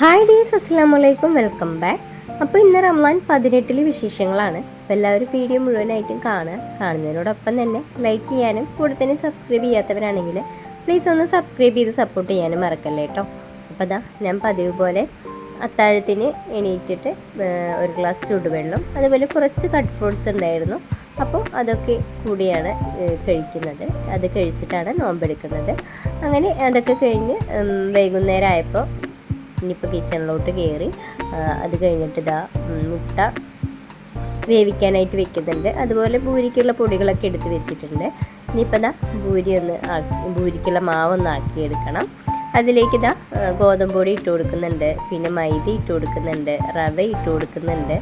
Hi ഡീസ് അസ്സാം വലൈക്കും welcome back. അപ്പോൾ ഇന്ന് റംലാൻ പതിനെട്ടിലെ വിശേഷങ്ങളാണ്. അപ്പോൾ എല്ലാവരും വീഡിയോ മുഴുവനായിട്ടും കാണുക. കാണുന്നതിനോടൊപ്പം തന്നെ ലൈക്ക് ചെയ്യാനും കൂടെ തന്നെ സബ്സ്ക്രൈബ് ചെയ്യാത്തവരാണെങ്കിൽ പ്ലീസ് ഒന്ന് സബ്സ്ക്രൈബ് ചെയ്ത് സപ്പോർട്ട് ചെയ്യാനും മറക്കല്ലേ കേട്ടോ അപ്പോൾ അതാ ഞാൻ പതിവ് പോലെ അത്താഴത്തിന് എണീറ്റിട്ട് ഒരു ഗ്ലാസ് ചൂടുവെള്ളം അതുപോലെ കുറച്ച് കട്ട് ഫ്രൂട്ട്സ് ഉണ്ടായിരുന്നു. അപ്പോൾ അതൊക്കെ കൂടിയാണ് കഴിക്കുന്നത്. അത് കഴിച്ചിട്ടാണ് നോമ്പെടുക്കുന്നത്. അങ്ങനെ അതൊക്കെ കഴിഞ്ഞ് വൈകുന്നേരം ആയപ്പോൾ ഇനിയിപ്പോൾ കിച്ചണിലോട്ട് കയറി അത് കഴിഞ്ഞിട്ട് ഇതാ മുട്ട വേവിക്കാനായിട്ട് വെക്കുന്നുണ്ട്. അതുപോലെ ഭൂരിക്കുള്ള പൊടികളൊക്കെ എടുത്ത് വെച്ചിട്ടുണ്ട്. ഇനിയിപ്പോൾ ഇതാ ഭൂരി ഒന്ന് ആക്കി ഭൂരിക്കുള്ള മാവൊന്ന് ആക്കിയെടുക്കണം. അതിലേക്ക് ഇതാ ഗോതമ്പൊടി ഗോതമ്പ് പൊടി ഇട്ട് കൊടുക്കുന്നുണ്ട്. പിന്നെ മൈദ ഇട്ട് കൊടുക്കുന്നുണ്ട്. റവ ഇട്ട് കൊടുക്കുന്നുണ്ട്.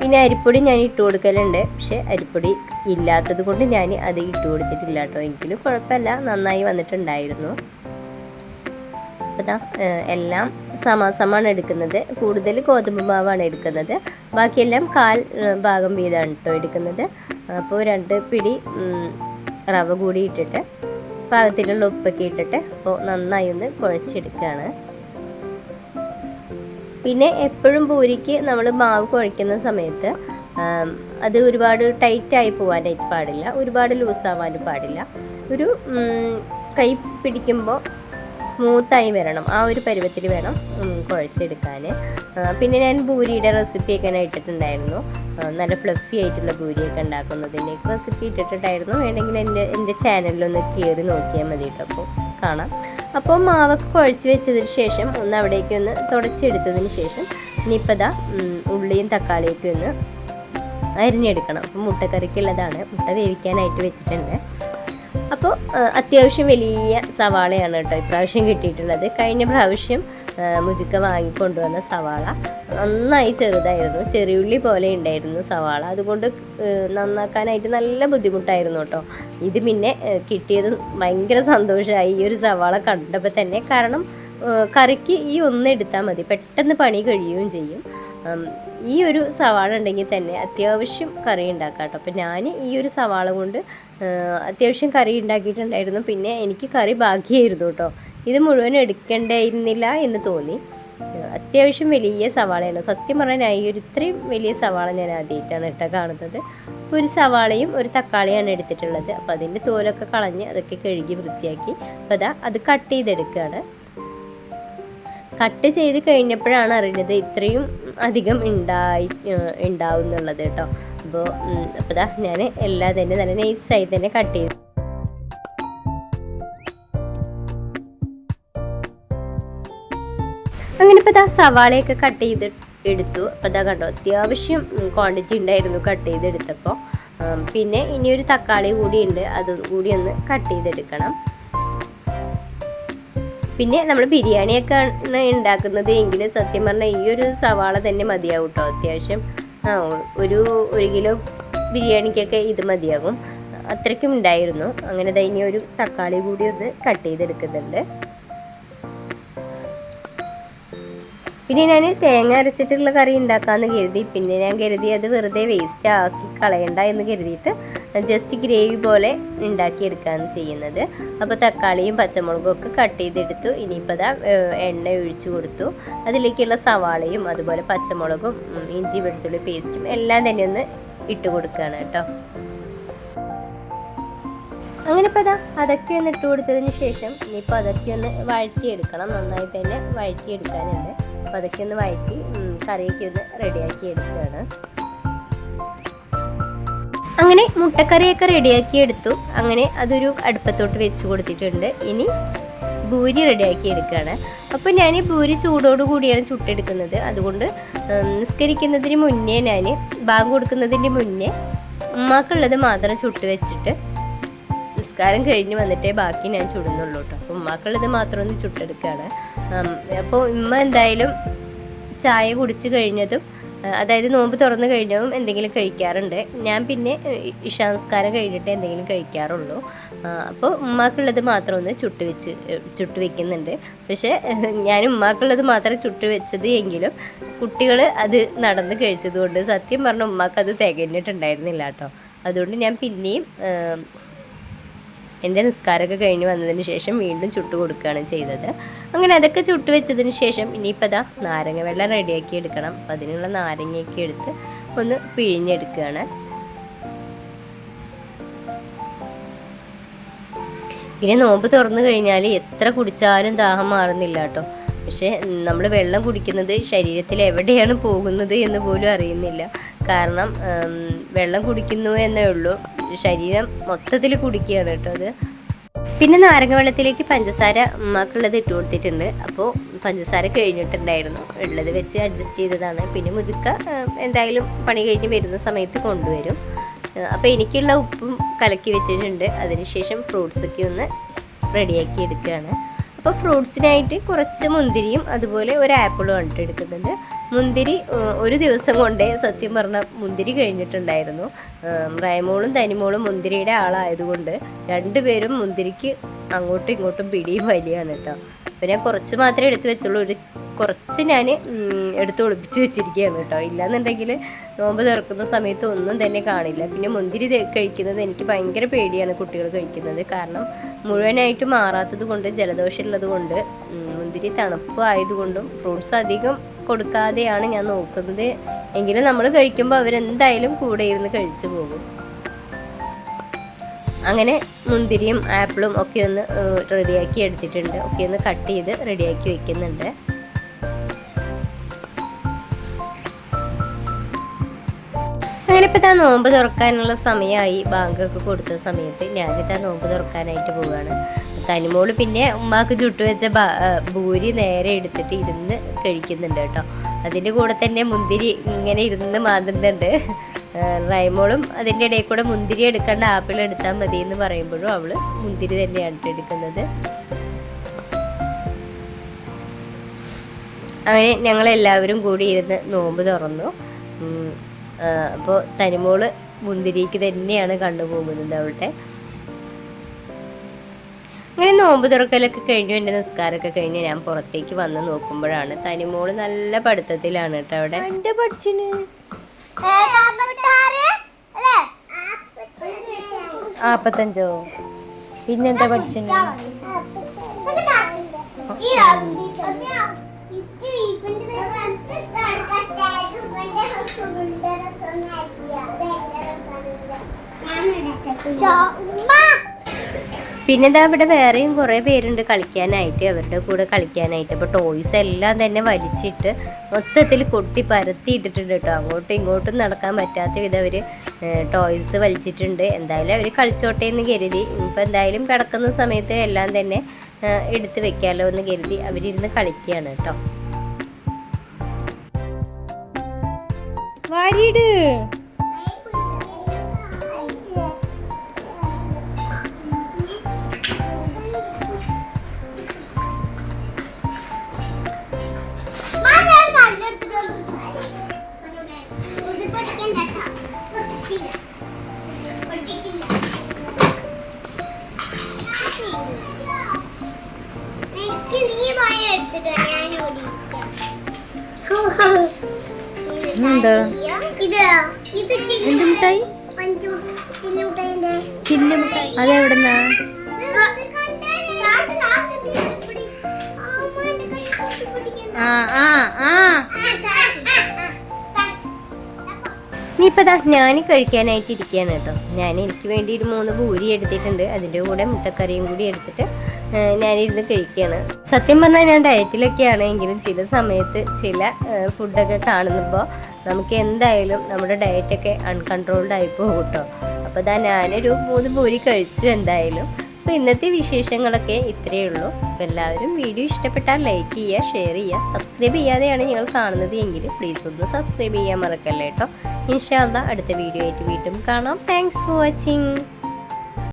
പിന്നെ അരിപ്പൊടി ഞാൻ ഇട്ട് കൊടുക്കലുണ്ട്. പക്ഷെ അരിപ്പൊടി ഇല്ലാത്തത് കൊണ്ട് ഞാൻ അത് ഇട്ട് കൊടുത്തിട്ടില്ല കേട്ടോ. എങ്കിലും കുഴപ്പമില്ല. നന്നായി വന്നിട്ടുണ്ടായിരുന്നു. അപ്പോൾ എല്ലാം സമാസമാണ് എടുക്കുന്നത്. കൂടുതൽ ഗോതമ്പ് മാവാണ് എടുക്കുന്നത്. ബാക്കിയെല്ലാം കാൽ ഭാഗം വീതാണ് കേട്ടോ എടുക്കുന്നത്. അപ്പോൾ രണ്ട് പിടി റവ കൂടി ഇട്ടിട്ട് പാകത്തിലുള്ള ഉപ്പൊക്കെ ഇട്ടിട്ട് അപ്പോൾ നന്നായി ഒന്ന് കുഴച്ചെടുക്കുകയാണ് പിന്നെ എപ്പോഴും പൂരിക്ക് നമ്മൾ മാവ് കുഴയ്ക്കുന്ന സമയത്ത് അത് ഒരുപാട് ടൈറ്റായി പോകാനായിട്ട് പാടില്ല. ഒരുപാട് ലൂസാവാനും പാടില്ല. ഒരു കൈ പിടിക്കുമ്പോൾ സ്മൂത്തായി വരണം. ആ ഒരു പരുവത്തിൽ വേണം കുഴച്ചെടുക്കാൻ. പിന്നെ ഞാൻ ഭൂരിയുടെ റെസിപ്പിയൊക്കെ ഞാൻ ഇട്ടിട്ടുണ്ടായിരുന്നു. നല്ല ഫ്ലഫി ആയിട്ടുള്ള ഭൂരിയൊക്കെ ഉണ്ടാക്കുന്നതിന്റെയൊക്കെ റെസിപ്പി ഇട്ടിട്ടുണ്ടായിരുന്നു. വേണമെങ്കിൽ എന്റെ എന്റെ ചാനലിലൊന്ന് കയറി നോക്കിയാൽ മതി കേട്ടോ അപ്പോൾ കാണാം. അപ്പോൾ മാവൊക്കെ കുഴച്ച് വെച്ചതിന് ശേഷം ഒന്ന് അവിടേക്ക് ഒന്ന് തുടച്ചെടുത്തതിന് ശേഷം ഇനിയിപ്പോൾ ഉള്ളിയും തക്കാളിയൊക്കെ ഒന്ന് അരിഞ്ഞെടുക്കണം. മുട്ടക്കറിക്കുള്ളതാണ്. മുട്ട വേവിക്കാനായിട്ട് വെച്ചിട്ടുണ്ട്. അപ്പോൾ അത്യാവശ്യം വലിയ സവാളയാണ് കേട്ടോ ഇപ്രാവശ്യം കിട്ടിയിട്ടുള്ളത്. കഴിഞ്ഞ പ്രാവശ്യം മുജുക്ക വാങ്ങിക്കൊണ്ടുവന്ന സവാള. നന്നായി ചെറുതായിരുന്നു. ചെറിയുള്ളി പോലെ ഉണ്ടായിരുന്നു സവാള. അതുകൊണ്ട് നന്നാക്കാനായിട്ട് നല്ല ബുദ്ധിമുട്ടായിരുന്നു കേട്ടോ. ഇത് പിന്നെ കിട്ടിയത് ഭയങ്കര സന്തോഷമായി ഈ ഒരു സവാള കണ്ടപ്പോൾ തന്നെ. കാരണം കറിക്ക് ഈ ഒന്ന് എടുത്താൽ മതി. പെട്ടെന്ന് പണി കഴിയുകയും ചെയ്യും. ഈ ഒരു സവാള ഉണ്ടെങ്കിൽ തന്നെ അത്യാവശ്യം കറി ഉണ്ടാക്കാം കേട്ടോ. അപ്പം ഞാൻ ഈ ഒരു സവാള കൊണ്ട് അത്യാവശ്യം കറി ഉണ്ടാക്കിയിട്ടുണ്ടായിരുന്നു. പിന്നെ എനിക്ക് കറി ബാക്കിയായിരുന്നു കേട്ടോ. ഇത് മുഴുവൻ എടുക്കേണ്ടായിരുന്നില്ല എന്ന് തോന്നി. അത്യാവശ്യം വലിയ സവാളയാണ്. സത്യം പറഞ്ഞാൽ ഈ ഒരു ഇത്രയും വലിയ സവാള ഞാൻ ആദ്യമായിട്ടാണ് കേട്ടോ കാണുന്നത്. ഒരു സവാളയും ഒരു തക്കാളിയാണ് എടുത്തിട്ടുള്ളത്. അപ്പോൾ അതിന്റെ തോലൊക്കെ കളഞ്ഞ് അതൊക്കെ കഴുകി വൃത്തിയാക്കി. അപ്പോൾ അത് കട്ട് ചെയ്തെടുക്കുകയാണ്. കട്ട് ചെയ്ത് കഴിഞ്ഞപ്പോഴാണ് അറിഞ്ഞത് ഇത്രയും അധികം ഉണ്ടായി ഏഹ് ഉണ്ടാവും എന്നുള്ളത് കേട്ടോ. അപ്പോൾ അപ്പോൾ ദാ ഞാൻ എല്ലാം തന്നെ നല്ല നൈസായി തന്നെ കട്ട് ചെയ്തു. അങ്ങനെ ഇപ്പോൾ ദാ സവാളയൊക്കെ കട്ട് ചെയ്ത് എടുത്തു. അപ്പോൾ ദാ കണ്ടോ അത്യാവശ്യം ക്വാണ്ടിറ്റി ഉണ്ടായിരുന്നു കട്ട് ചെയ്തെടുത്തപ്പോൾ പിന്നെ ഇനിയൊരു തക്കാളി കൂടി ഉണ്ട്. അതും കൂടി ഒന്ന് കട്ട് ചെയ്തെടുക്കണം. പിന്നെ നമ്മൾ ബിരിയാണിയൊക്കെ ആണ് ഉണ്ടാക്കുന്നത് എങ്കിൽ സത്യം പറഞ്ഞാൽ ഈ ഒരു സവാള തന്നെ മതിയാവും കേട്ടോ അത്യാവശ്യം ആ ഒരു ഒരു കിലോ ബിരിയാണിക്കൊക്കെ ഇത് മതിയാകും അത്രയ്ക്കും ഉണ്ടായിരുന്നു അങ്ങനെ ഇനി ഒരു തക്കാളി കൂടി ഒന്ന് കട്ട് ചെയ്തെടുക്കുന്നുണ്ട്. പിന്നെ ഞാൻ തേങ്ങ അരച്ചിട്ടുള്ള കറി ഉണ്ടാക്കാമെന്ന് കരുതി. പിന്നെ ഞാൻ കരുതി അത് വെറുതെ വേസ്റ്റ് ആക്കി കളയണ്ട എന്ന് കരുതിയിട്ട് ജസ്റ്റ് ഗ്രേവി പോലെ ഉണ്ടാക്കിയെടുക്കുകയാണ് ചെയ്യുന്നത്. അപ്പോൾ തക്കാളിയും പച്ചമുളകും ഒക്കെ കട്ട് ചെയ്തെടുത്തു. ഇനിയിപ്പോൾ അതാ എണ്ണ ഒഴിച്ചു കൊടുത്തു. അതിലേക്കുള്ള സവാളയും അതുപോലെ പച്ചമുളകും ഇഞ്ചി വെളുത്തുള്ളി പേസ്റ്റും എല്ലാം തന്നെ ഒന്ന് ഇട്ട് കൊടുക്കുകയാണ് കേട്ടോ. അങ്ങനെ ഇപ്പോൾ അതാ അതൊക്കെ ഒന്ന് ഇട്ട് കൊടുത്തതിന് ശേഷം ഇനിയിപ്പോൾ അതൊക്കെ ഒന്ന് വഴറ്റിയെടുക്കണം. നന്നായി തന്നെ വഴറ്റിയെടുക്കാനുണ്ട്. അപ്പോൾ അതൊക്കെ ഒന്ന് വഴറ്റി കറിയൊക്കെ ഒന്ന് റെഡിയാക്കി എടുക്കുകയാണ്. അങ്ങനെ മുട്ടക്കറിയൊക്കെ റെഡിയാക്കി എടുത്തു. അങ്ങനെ അതൊരു അടുപ്പത്തോട്ട് വെച്ച് കൊടുത്തിട്ടുണ്ട്. ഇനി ഭൂരി റെഡിയാക്കി എടുക്കുകയാണ്. അപ്പോൾ ഞാൻ ഈ ഭൂരി ചൂടോട് കൂടിയാണ് ചുട്ടെടുക്കുന്നത്. അതുകൊണ്ട് നിസ്കരിക്കുന്നതിന് മുന്നേ ഞാൻ ബാങ്ക് കൊടുക്കുന്നതിന് മുന്നേ ഉമ്മാക്കുള്ളത് മാത്രം ചുട്ട് വെച്ചിട്ട് നിസ്കാരം കഴിഞ്ഞ് വന്നിട്ടേ ബാക്കി ഞാൻ ചുടുന്നുള്ളൂ കേട്ടോ. അപ്പോൾ ഉമ്മാക്കുള്ളത് മാത്രം ഒന്ന് ചുട്ടെടുക്കുകയാണ്. അപ്പോൾ ഉമ്മ എന്തായാലും ചായ കുടിച്ച് കഴിഞ്ഞതും അതായത് നോമ്പ് തുറന്നു കഴിഞ്ഞതും എന്തെങ്കിലും കഴിക്കാറുണ്ട്. ഞാൻ പിന്നെ ഇഷാംസ്കാരം കഴിഞ്ഞിട്ട് എന്തെങ്കിലും കഴിക്കാറുള്ളൂ. അപ്പോൾ ഉമ്മാക്കുള്ളത് മാത്രം ഒന്ന് ചുട്ട് വെച്ച് ചുട്ടു വെക്കുന്നുണ്ട്. പക്ഷേ ഞാൻ ഉമ്മാക്കുള്ളത് മാത്രം ചുട്ട് വെച്ചത് എങ്കിലും കുട്ടികൾ അത് നടന്ന് കഴിച്ചതുകൊണ്ട് സത്യം പറഞ്ഞ ഉമ്മാക്ക് അത് തികഞ്ഞിട്ടുണ്ടായിരുന്നില്ല കേട്ടോ. അതുകൊണ്ട് ഞാൻ പിന്നെയും എന്റെ നിസ്കാരമൊക്കെ കഴിഞ്ഞ് വന്നതിന് ശേഷം വീണ്ടും ചുട്ട് കൊടുക്കുകയാണ് ചെയ്തത്. അങ്ങനെ അതൊക്കെ ചുട്ട് വെച്ചതിന് ശേഷം ഇനിയിപ്പോൾ അതാ നാരങ്ങ വെള്ളം റെഡിയാക്കി എടുക്കണം. അപ്പോൾ അതിനുള്ള നാരങ്ങയൊക്കെ എടുത്ത് ഒന്ന് പിഴിഞ്ഞെടുക്കുകയാണ്. ഇനി നോമ്പ് തുറന്നു കഴിഞ്ഞാൽ എത്ര കുടിച്ചാലും ദാഹം മാറുന്നില്ല കേട്ടോ. പക്ഷേ നമ്മൾ വെള്ളം കുടിക്കുന്നത് ശരീരത്തിൽ എവിടെയാണ് പോകുന്നത് എന്ന് പോലും അറിയുന്നില്ല. കാരണം വെള്ളം കുടിക്കുന്നു എന്നേ ഉള്ളൂ. ശരീരം മൊത്തത്തിൽ കുടിക്കുകയാണ് കേട്ടോ അത്. പിന്നെ നാരങ്ങ വെള്ളത്തിലേക്ക് പഞ്ചസാര ഉമ്മാക്കുള്ളത് ഇട്ട് കൊടുത്തിട്ടുണ്ട്. അപ്പോൾ പഞ്ചസാര കഴിഞ്ഞിട്ടുണ്ടായിരുന്നു. ഉള്ളത് വെച്ച് അഡ്ജസ്റ്റ് ചെയ്തതാണ്. പിന്നെ മുതുക്ക എന്തായാലും പണി കഴിഞ്ഞ് വരുന്ന സമയത്ത് കൊണ്ടുവരും. അപ്പോൾ എനിക്കുള്ള ഉപ്പും കലക്കി വെച്ചിട്ടുണ്ട്. അതിനുശേഷം ഫ്രൂട്ട്സൊക്കെ ഒന്ന് റെഡിയാക്കി എടുക്കുകയാണ്. അപ്പോൾ ഫ്രൂട്ട്സിനായിട്ട് കുറച്ച് മുന്തിരിയും അതുപോലെ ഒരു ആപ്പിളും ആണ് എടുക്കുന്നുണ്ട് മുന്തിരി ഒരു ദിവസം കൊണ്ടേ സത്യം പറഞ്ഞ മുന്തിരി കഴിഞ്ഞിട്ടുണ്ടായിരുന്നു. റൈമോളും തനിമോളും മുന്തിരിയുടെ ആളായതുകൊണ്ട് രണ്ടുപേരും മുന്തിരിക്ക് അങ്ങോട്ടും ഇങ്ങോട്ടും പിടിയും വലിയാണ് കേട്ടോ. പിന്നെ ഞാൻ കുറച്ച് മാത്രമേ എടുത്തു വെച്ചുള്ളൂ. ഒരു കുറച്ച് ഞാൻ എടുത്ത് ഒളിപ്പിച്ച് വെച്ചിരിക്കുകയാണ് കേട്ടോ. ഇല്ലാന്നുണ്ടെങ്കിൽ നോമ്പ് തുറക്കുന്ന സമയത്ത് ഒന്നും തന്നെ കാണില്ല. പിന്നെ മുന്തിരി കഴിക്കുന്നത് എനിക്ക് ഭയങ്കര പേടിയാണ് കുട്ടികൾ കഴിക്കുന്നത്. കാരണം മുഴുവനായിട്ട് മാറാത്തത് കൊണ്ട് ജലദോഷം ഉള്ളത് കൊണ്ട് മുന്തിരി തണുപ്പ് ആയതുകൊണ്ടും ഫ്രൂട്ട്സ് അധികം കൊടുക്കാതെയാണ് ഞാൻ നോക്കുന്നത്. എങ്കിലും നമ്മൾ കഴിക്കുമ്പോൾ അവരെന്തായാലും കൂടെ ഇരുന്ന് കഴിച്ചു പോകും. അങ്ങനെ മുന്തിരിയും ആപ്പിളും ഒക്കെ ഒന്ന് റെഡിയാക്കി എടുത്തിട്ടുണ്ട്. ഒക്കെ ഒന്ന് കട്ട് ചെയ്ത് റെഡിയാക്കി വെക്കുന്നുണ്ട്. അങ്ങനെ ഇപ്പം താ നോമ്പ് തുറക്കാനുള്ള സമയമായി. ബാങ്കൊക്കെ കൊടുത്ത സമയത്ത് ഞാനിതാ നോമ്പ് തുറക്കാനായിട്ട് പോവുകയാണ് തനിമോൾ പിന്നെ ഉമ്മാക്ക് ചുട്ടു വെച്ച ബ- ഭൂരി നേരെ എടുത്തിട്ട് ഇരുന്ന് കഴിക്കുന്നുണ്ട് കേട്ടോ. അതിന്റെ കൂടെ തന്നെ മുന്തിരി ഇങ്ങനെ ഇരുന്ന് മാന്തുന്നുണ്ട്. റൈമോളും അതിന്റെ ഇടയിൽ കൂടെ മുന്തിരി എടുക്കേണ്ട ആപ്പിൾ എടുത്താൽ മതി എന്ന് പറയുമ്പോഴും അവൾ മുന്തിരി തന്നെയാണ് എടുക്കുന്നത്. അങ്ങനെ ഞങ്ങളെല്ലാവരും കൂടി ഇരുന്ന് നോമ്പ് തുറന്നു. അപ്പോൾ തനിമോൾ മുന്തിരിക്ക് തന്നെയാണ് കണ്ടുപോകുന്നത് അവളുടെ. അങ്ങനെ നോമ്പ് തുറക്കലൊക്കെ കഴിഞ്ഞു എന്റെ നിസ്കാരമൊക്കെ കഴിഞ്ഞ് ഞാൻ പുറത്തേക്ക് വന്ന് നോക്കുമ്പോഴാണ് തനിമോൾ നല്ല പഠിത്തത്തിലാണ് കേട്ടോ അവിടെ. എന്റെ പഠിച്ചിന്? നാപ്പത്തഞ്ചോ പിന്നെന്താ പഠിച്ചിന്? പിന്നെന്താ ഇവിടെ വേറെയും കുറേ പേരുണ്ട് കളിക്കാനായിട്ട് അവരുടെ കൂടെ കളിക്കാനായിട്ട്. അപ്പോൾ ടോയ്സ് എല്ലാം തന്നെ വലിച്ചിട്ട് മൊത്തത്തിൽ കൊട്ടി പരത്തി ഇട്ടിട്ടുണ്ട് കേട്ടോ. അങ്ങോട്ടും ഇങ്ങോട്ടും നടക്കാൻ പറ്റാത്ത വിധം അവർ ടോയ്സ് വലിച്ചിട്ടുണ്ട്. എന്തായാലും അവർ കളിച്ചോട്ടെ എന്ന് കരുതി. ഇപ്പം എന്തായാലും കിടക്കുന്ന സമയത്ത് എല്ലാം തന്നെ എടുത്തു എടുത്ത് വെക്കാമല്ലോ എന്ന് കരുതി അവരിരുന്ന് കളിക്കുകയാണ് കേട്ടോ. വാരിയിട്. എന്താ? എന്ത് മിഠായി ചില്ല് മിഠായി അതെവിടുന്നാ ഇനിയിപ്പോൾ ദാ ഞാൻ കഴിക്കാനായിട്ട് ഇരിക്കുകയാണ് കേട്ടോ. ഞാൻ എനിക്ക് വേണ്ടി ഒരു മൂന്ന് പൂരി എടുത്തിട്ടുണ്ട്. അതിന്റെ കൂടെ മുട്ടക്കറിയും കൂടി എടുത്തിട്ട് ഞാനിരുന്ന് കഴിക്കുകയാണ്. സത്യം പറഞ്ഞാൽ ഞാൻ ഡയറ്റിലൊക്കെയാണ് എങ്കിലും ചില സമയത്ത് ചില ഫുഡൊക്കെ കാണുമ്പോൾ നമുക്ക് എന്തായാലും നമ്മുടെ ഡയറ്റൊക്കെ അൺകൺട്രോൾഡ് ആയി പോകും കേട്ടോ. അപ്പോൾ ഇതാ ഞാനൊരു മൂന്ന് പൂരി കഴിച്ചു എന്തായാലും. അപ്പോൾ ഇന്നത്തെ വിശേഷങ്ങളൊക്കെ ഇത്രയേ ഉള്ളൂ. അപ്പോൾ എല്ലാവരും വീഡിയോ ഇഷ്ടപ്പെട്ടാൽ ലൈക്ക് ചെയ്യുക ഷെയർ ചെയ്യുക സബ്സ്ക്രൈബ് ചെയ്യാതെയാണ് ഞങ്ങൾ കാണുന്നത് എങ്കിൽ പ്ലീസ് ഒന്ന് സബ്സ്ക്രൈബ് ചെയ്യാൻ മറക്കല്ലേ കേട്ടോ. ഇൻഷാല്ല അടുത്ത വീഡിയോ ആയിട്ട് വീണ്ടും കാണാം. Thanks for watching